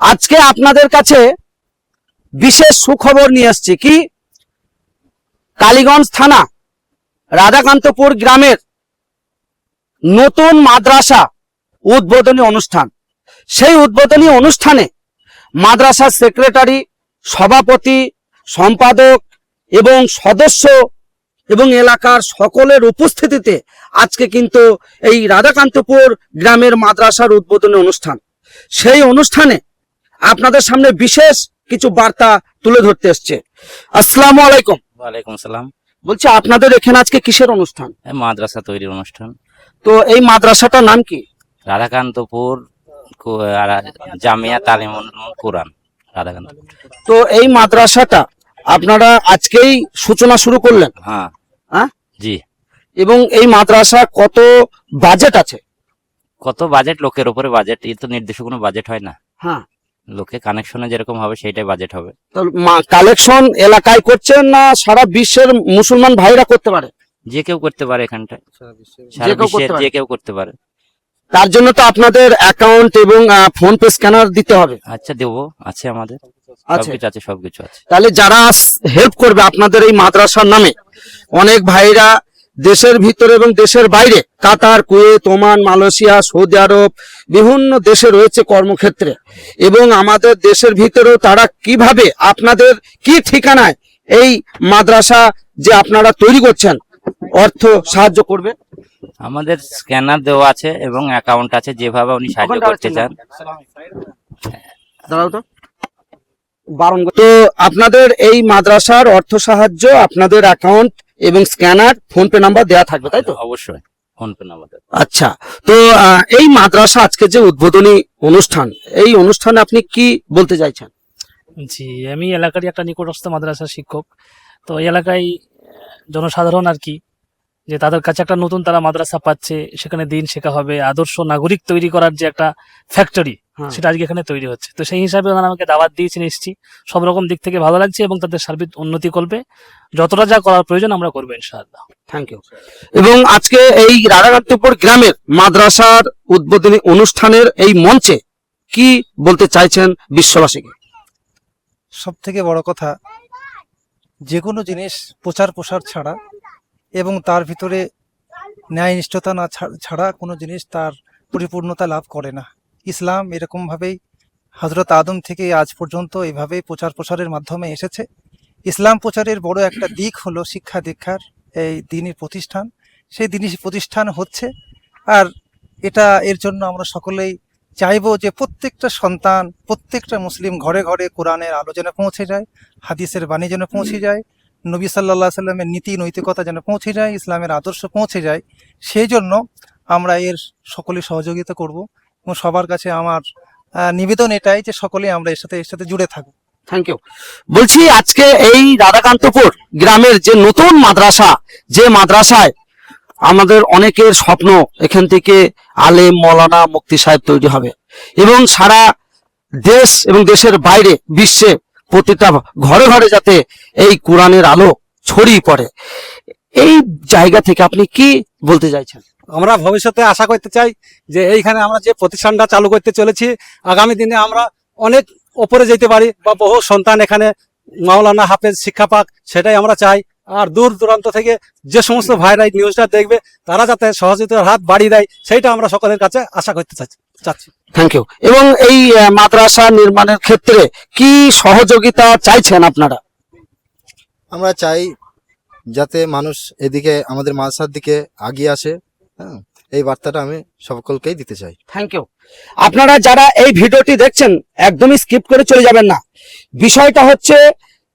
আজকে আপনাদের কাছে বিশেষ সুখবর নিয়ে আসছি কি? কালীগঞ্জ থানা, রাধাকান্তপুর গ্রামের নতুন মাদ্রাসা উদ্বোধনী অনুষ্ঠান। সেই উদ্বোধনী অনুষ্ঠানে মাদ্রাসার সেক্রেটারি, সভাপতি, সম্পাদক এবং সদস্য এবং এলাকার সকলের উপস্থিতিতে আজকে কিন্তু এই রাধাকান্তপুর গ্রামের মাদ্রাসার উদ্বোধনী অনুষ্ঠান। সেই অনুষ্ঠানে আপনাদের সামনে বিশেষ কিছু বার্তা তুলে ধরতে এসছে। আসসালামু আলাইকুম। ওয়ালাইকুম সালাম। বলছি আপনাদের এখানে আজকে কিসের অনুষ্ঠান? মাদ্রাসা তৈরির অনুষ্ঠান। তো এই মাদ্রাসাটার নাম কি? রাধাকান্তপুর জামিয়া তালিমুল কোরআন রাধাকান্তপুর। তো এই মাদ্রাসাটা আপনারা আজকেই সূচনা শুরু করলেন? হ্যাঁ। হ্যাঁ? জি। এবং এই মাদ্রাসা কত বাজেট আছে? কত বাজেট লোকের উপরে বাজেট এই তো নির্দিষ্ট কোনো বাজেট হয় না। হ্যাঁ। লোকে কানেকশনে যেরকম হবে সেইটাই বাজেট হবে। কালেকশন এলাকায় করছেন না সারা বিশ্বের মুসলমান ভাইরা করতে পারে? যে কেউ করতে পারে এখানটায়। সারা যে কেউ বিশ্বের করতে পারে। যে কেউ করতে পারে। তার জন্য তো আপনাদের অ্যাকাউন্ট এবং ফোন পে স্ক্যানার দিতে হবে। আচ্ছা দেবো আছে আমাদের। আচ্ছা সবকিছু আছে সবকিছু আছে। তাহলে যারা হেল্প করবে আপনাদের এই মাদ্রাসার নামে অনেক ভাইরা দেশের ভিতরে এবং দেশের বাইরে Qatar Kuwait Oman Malaysia Saudi Arab বিভিন্ন দেশে রয়েছে কর্মক্ষেত্রে। এবং আমাদের দেশের ভিতরেও তারা কীভাবে আপনাদের কি ঠিকানায় এই মাদ্রাসা যে আপনারা তৈরি করছেন অর্থ সাহায্য করবে? আমাদের স্ক্যানার দেওয়া আছে এবং অ্যাকাউন্ট আছে যেভাবে উনি সাহায্য করতে চান। দাঁড়াও তো। বারণ তো আপনাদের এই মাদ্রাসার অর্থ সাহায্য আপনাদের অ্যাকাউন্ট এবং স্ক্যানার ফোন পে নাম্বার দেওয়া থাকবে তাই তো? অবশ্যই ফোন পে আমাদের আচ্ছা তো এই মাদ্রাসা আজকে যে উদ্বোধনী অনুষ্ঠান এই অনুষ্ঠানে আপনি কি বলতে চাইছেন? জি আমি এলাকারই একটা নিকটস্থ মাদ্রাসা শিক্ষক। তো এই এলাকায় জনসাধারণ আর কি যে তাদের কাছে একটা নতুন তারা মাদ্রাসা পাচ্ছে সেখানে দিন শেখা হবে আদর্শ নাগরিক তৈরি করার যে একটা ফ্যাক্টরি। সেটা আজকে এখানে তৈরি হচ্ছে। তো সেই হিসাবে ওনারা আমাকে দাওয়াত দিয়েছেন এসেছি। সব রকম দিক থেকে ভালো লাগছে এবং তাদের সার্বিক উন্নতি করবে। যতটা যা করার প্রয়োজন আমরা করব ইনশাআল্লাহ। থ্যাংক ইউ এবং আজকে এই রাধাকান্তপুর গ্রামের মাদ্রাসার উদ্বোধনী অনুষ্ঠানের এই মঞ্চে কি বলতে চাইছেন বিশ্ববাসীকে? সব থেকে বড় কথা যে কোনো জিনিস প্রচার প্রসার ছাড়া এবং তার ভিতরে ন্যায়নিষ্ঠতা না ছাড়া কোনো জিনিস তার পরিপূর্ণতা লাভ করে না। ইসলাম এরকমভাবেই হজরত আদম থেকে আজ পর্যন্ত এইভাবেই প্রচার প্রসারের মাধ্যমে এসেছে। ইসলাম প্রচারের বড় একটা দিক হলো শিক্ষা দীক্ষার এই দিনী প্রতিষ্ঠান। সেই দিনী প্রতিষ্ঠান হচ্ছে। আর এটা এর জন্য আমরা সকলেই চাইব যে প্রত্যেকটা সন্তান প্রত্যেকটা মুসলিম ঘরে ঘরে কোরআনের আলো যেন পৌঁছে যায় হাদিসের বাণী যেন পৌঁছে যায় নবী সাল্লাহ সাল্লামের নীতি নৈতিকতা যেন পৌঁছে যায় ইসলামের আদর্শ পৌঁছে যায় সেই জন্য আমরা এর সকলে সহযোগিতা করব। এবং সবার কাছে আমার নিবেদন এটাই যে সকলে আমরা এর সাথে এর সাথে জুড়ে থাকব থ্যাংক ইউ বলছি আজকে এই রাধাকান্তপুর গ্রামের যে নতুন মাদ্রাসা, যে মাদ্রাসায় আমাদের অনেকের স্বপ্ন এখান থেকে আলেম, মৌলানা মুক্তি সাহেব তৈরি হবে এবং সারা দেশ এবং দেশের বাইরে বিশ্বে প্রতিটা ঘরে ঘরে যাতে এই কোরআনের আলো ছড়িয়ে পড়ে। এই জায়গা থেকে আপনি কি বলতে চাইছেন? আমরা ভবিষ্যতে আশা করতে চাই যে এইখানে আমরা যে প্রতিষ্ঠানটা চালু করতে চলেছি আগামী দিনে আমরা অনেক ওপরে যেতে পারি বা বহু সন্তান এখানে মাওলানা হাফেজ শিক্ষা পাক সেটাই আমরা চাই। আর দূর দূরান্ত থেকে যে সমস্ত ভাইরা এই নিউজটা দেখবে তারা যাতে সহযোগিতার হাত বাড়িয়ে দেয় সেইটা আমরা সকলের কাছে আশা করতে চাচ্ছি চাচ্ছি। থ্যাংক ইউ এবং এই মাদ্রাসা নির্মাণের ক্ষেত্রে কি সহযোগিতা চাইছেন আপনারা? আমরা চাই যাতে মানুষ এদিকে আমাদের মাদ্রাসার দিকে আগিয়ে আসে হ্যাঁ? এই বার্তাটা আমি সকলকেই দিতে চাই। থ্যাংক ইউ আপনারা যারা এই ভিডিওটি দেখছেন, একদমই স্কিপ করে চলে যাবেন না। বিষয়টা হচ্ছে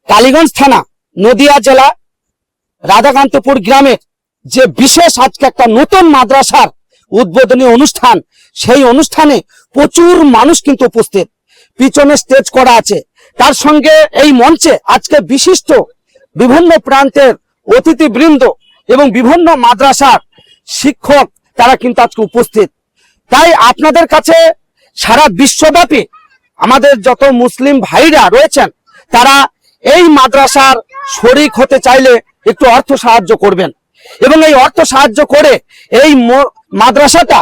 কালীগঞ্জ থানা, নদিয়া জেলা, রাধাকান্তপুর গ্রামের যে বিশেষ আজকে একটা নতুন মাদ্রাসার উদ্বোধনী অনুষ্ঠান, সেই অনুষ্ঠানে প্রচুর মানুষ কিন্তু উপস্থিত। পিছনে স্টেজ করা আছে। তার সঙ্গে এই মঞ্চে আজকে বিশিষ্ট বিভিন্ন প্রান্তের অতিথিবৃন্দ এবং বিভিন্ন মাদ্রাসার শিক্ষক, তারা কিন্তু আজকে উপস্থিত। তাই আপনাদের কাছে সারা বিশ্বব্যাপী আমাদের যত মুসলিম ভাইরা রয়েছেন, তারা এই মাদ্রাসার শরিক হতে চাইলে একটু অর্থ সাহায্য করবেন। এবং এই অর্থ সাহায্য করে এই মাদ্রাসাটা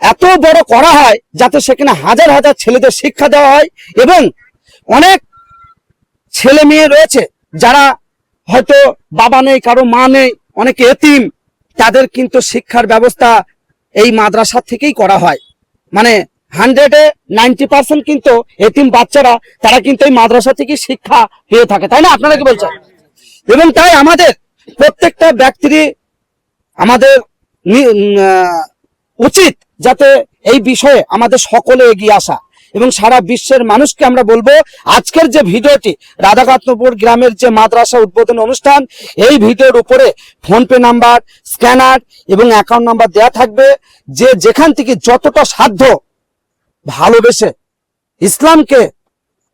এত বড় করা হয় যাতে সেখানে হাজার হাজার ছেলেদের শিক্ষা দেওয়া হয় এবং অনেক ছেলে মেয়ে রয়েছে যারা হয়তো বাবা নেই, কারও মা নেই, অনেকে এতিম, তাদের কিন্তু শিক্ষার ব্যবস্থা এই মাদ্রাসা থেকেই করা হয়। মানে হান্ড্রেডে নাইনটি পার্সেন্ট কিন্তু এতিম বাচ্চারা, তারা কিন্তু এই মাদ্রাসা থেকে শিক্ষা পেয়ে থাকে। তাই না? আপনারা কি বলছেন? এবং তাই আমাদের প্রত্যেকটা ব্যক্তিরই আমাদের উচিত যাতে এই বিষয়ে আমাদের সকলে এগিয়ে আসা। এবং সারা বিশ্বের মানুষকে আমরা বলব, আজকের যে ভিডিওটি রাধাকান্তপুর গ্রামের যে মাদ্রাসা উদ্বোধন অনুষ্ঠান, এই ভিডিওর উপরে ফোন পে নাম্বার, স্ক্যানার এবং অ্যাকাউন্ট নাম্বার দেয়া থাকবে, যে যেখান থেকে যতটা সাধ্য ভালোবেসে, ইসলামকে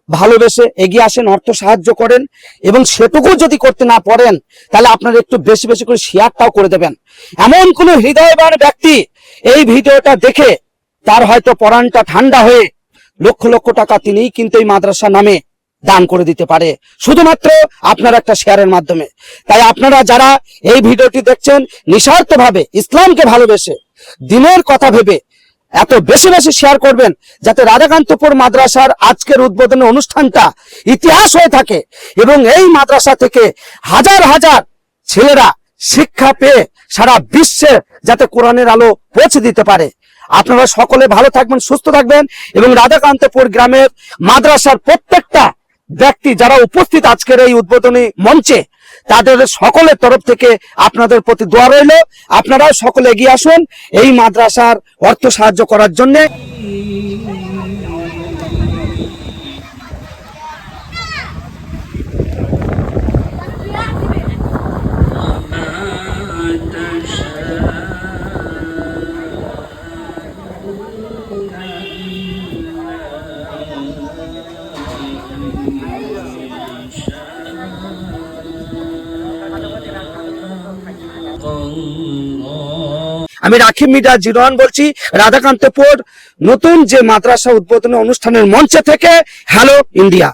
ভালোবেসে এগিয়ে আসেন, অর্থ সাহায্য করেন এবং সেটুকু যদি করতে না পারেন, তাহলে আপনারা একটু বেশি বেশি করে শেয়ারটাও করে দেবেন। এমন কোন হৃদয়বান ব্যক্তি এই ভিডিওটা দেখে তার হয়তো পরাণটা ঠান্ডা হয়ে লক্ষ লক্ষ টাকা তিনিই কিন্তু এই মাদ্রাসা নামে দান করে দিতে পারে। শুধুমাত্র আপনার একটা শেয়ারের মাধ্যমে। তাই আপনারা যারা এই ভিডিওটি দেখছেন, নিঃস্বার্থভাবে ইসলামকে ভালোবেসে দিনের কথা ভেবে এত বেশি বেশি শেয়ার করবেন, যাতে রাধাকান্তপুর মাদ্রাসার আজকের উদ্বোধনী অনুষ্ঠানটা ইতিহাস হয়ে থাকে এবং এই মাদ্রাসা থেকে হাজার হাজার ছেলেরা শিক্ষা পেয়ে সারা বিশ্বে যাতে কোরআনের আলো পৌঁছে দিতে পারে। আপনারা সকলে ভালো থাকবেন, সুস্থ থাকবেন এবং রাধাকান্তপুর গ্রামের মাদ্রাসার প্রত্যেকটা ব্যক্তি যারা উপস্থিত আজকের এই উদ্বোধনী মঞ্চে, তাদের সকলের তরফ থেকে আপনাদের প্রতি দোয়া রইল। আপনারাও সকলে এগিয়ে আসুন এই মাদ্রাসার অর্থ সাহায্য করার জন্য। আমি রাখি মিডা জিরোয়ান বলছি রাধাকান্তপুর নতুন যে মাদ্রাসা উদ্বোধনী অনুষ্ঠানের মঞ্চে থেকে হ্যালো ইন্ডিয়া